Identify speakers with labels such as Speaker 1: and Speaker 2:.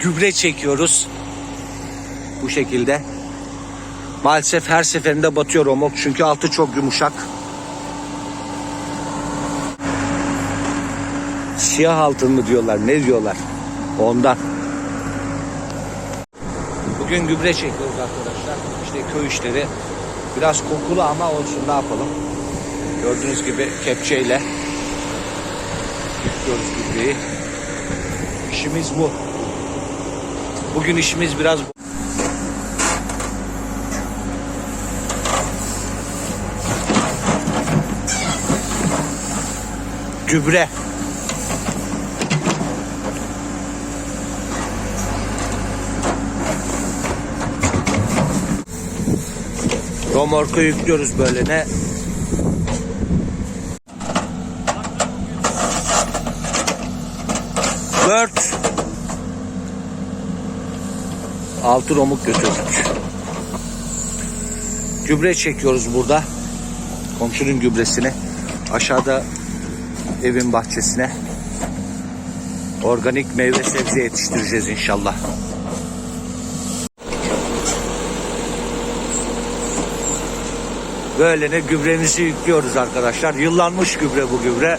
Speaker 1: gübre çekiyoruz. Bu şekilde. Maalesef her seferinde batıyor romok çünkü altı çok yumuşak. Siyah altın mı diyorlar ne diyorlar ondan. Bugün gübre çekiyoruz arkadaşlar. İşte köy işleri. Biraz kokulu ama olsun ne yapalım. Gördüğünüz gibi kepçeyle yüklüyoruz gübreyi. İşimiz bu. Bugün işimiz biraz bu. Gübre. Romorku yüklüyoruz böyle ne? Dört. Altı romuk götürdük. Gübre çekiyoruz burada. Komşunun gübresini. Aşağıda evin bahçesine. Organik meyve sebze yetiştireceğiz inşallah. Böyle ne gübremizi yüklüyoruz arkadaşlar. Yıllanmış gübre bu gübre.